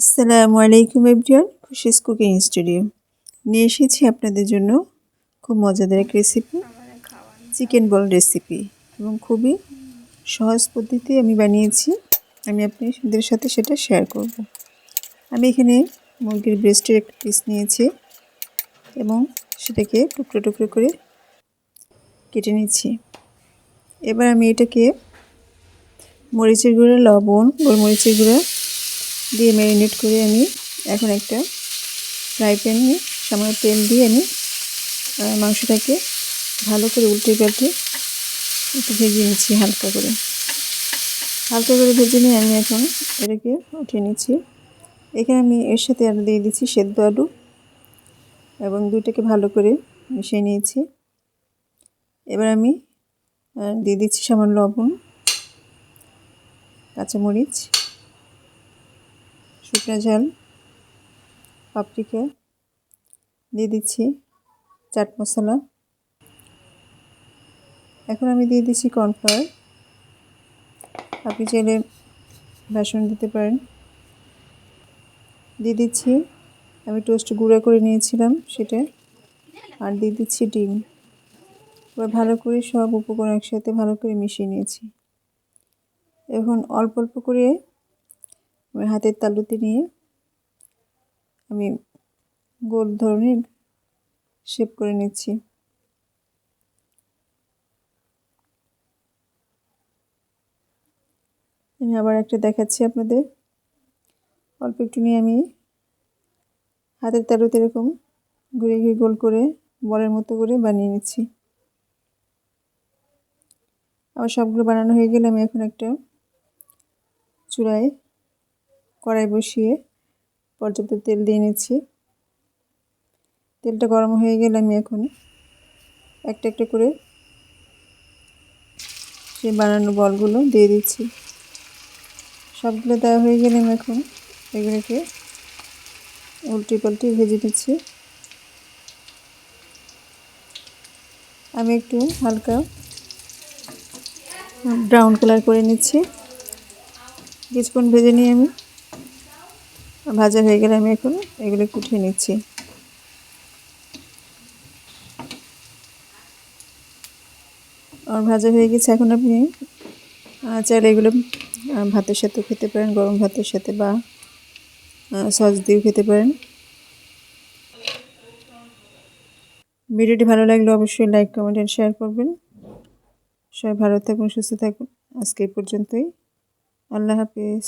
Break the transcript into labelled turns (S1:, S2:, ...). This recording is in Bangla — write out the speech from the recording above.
S1: আসসালামু আলাইকুম এভরিওয়ান, খুশিস কুকিং স্টুডিও। নিয়ে এসেছি আপনাদের জন্য খুব মজাদার এক রেসিপি চিকেন বল রেসিপি এবং খুবই সহজ পদ্ধতি আমি বানিয়েছি। আমি আপনাদের সাথে সেটা শেয়ার করব। আমি এখানে মুরগির ব্রেস্টের একটা পিস নিয়েছি এবং সেটাকে টুকরো টুকরো করে কেটে নিচ্ছি। এবার আমি এটাকে মরিচের গুঁড়ো, লবণ, গোলমরিচের গুঁড়ো দিয়ে ম্যারিনেট করে আমি এখন একটা ফ্রাই প্যানে সামান্য তেল দিয়ে আমি মাংসটাকে ভালো করে উল্টে পাল্টে একটু ভেজে নিচ্ছি হালকা করে। হালকা করে ভেজে নিয়ে আমি এখন এটাকে উঠিয়ে নিচ্ছি। এখানে আমি এর সাথে আলু দিয়ে দিচ্ছি সেদ্ধ আলু এবং দুইটাকে ভালো করে মিশিয়ে নিয়েছি। এবার আমি দিয়ে দিচ্ছি সামান্য লবণ, কাঁচামরিচ শুকনো ঝাল পাপরিকা দিয়ে দিচ্ছি, চাট মশলা। এখন আমি দিয়ে দিচ্ছি কর্নফ্লাওয়ার আপনি চাইলে বেসন দিতে পারেন। দিয়ে দিচ্ছি, আমি টোস্ট গুঁড়া করে নিয়েছিলাম সেটা, আর দিয়ে দিচ্ছি ডিম। এবার ভালো করে সব উপকরণ একসাথে ভালো করে মিশিয়ে নিয়েছি। এখন অল্প অল্প করে আমি হাতের তালুতে নিয়ে আমি গোল ধরনের শেপ করে নিচ্ছি। আমি আবার একটা দেখাচ্ছি আপনাদের। অল্প একটু নিয়ে আমি হাতের তালুতে এরকম ঘুরে ঘুরে গোল করে বলের মতো করে বানিয়ে নিচ্ছি। আবার সবগুলো বানানো হয়ে গেলে আমি এখন একটা চূড়ায় কড়াই বসিয়ে পর্যাপ্ত তেল দিয়ে নিচ্ছি। তেলটা গরম হয়ে গেলে আমি এখন একটা একটা করে সেই বানানো বলগুলো দিয়ে দিচ্ছি। সবগুলো দেওয়া হয়ে গেলে আমি এখন এগুলোকে উল্টি পাল্টি ভেজে নিচ্ছি। আমি একটু হালকা ব্রাউন কালার করে নিচ্ছি। কিছুক্ষণ ভেজে নিয়ে আমি। ভাজা হয়ে গেলে আমি এখন এগুলো উঠিয়ে নিচ্ছি। আর ভাজা হয়ে গেছে, এখন আপনি চাইলে এগুলো ভাতের সাথে খেতে পারেন, গরম ভাতের সাথে বা সস দিয়েও খেতে পারেন। ভিডিওটি ভালো লাগলে অবশ্যই লাইক কমেন্ট অ্যান্ড শেয়ার করবেন। সবাই ভালো থাকুন, সুস্থ থাকুন। আজকে এই পর্যন্তই। আল্লাহ হাফিজ।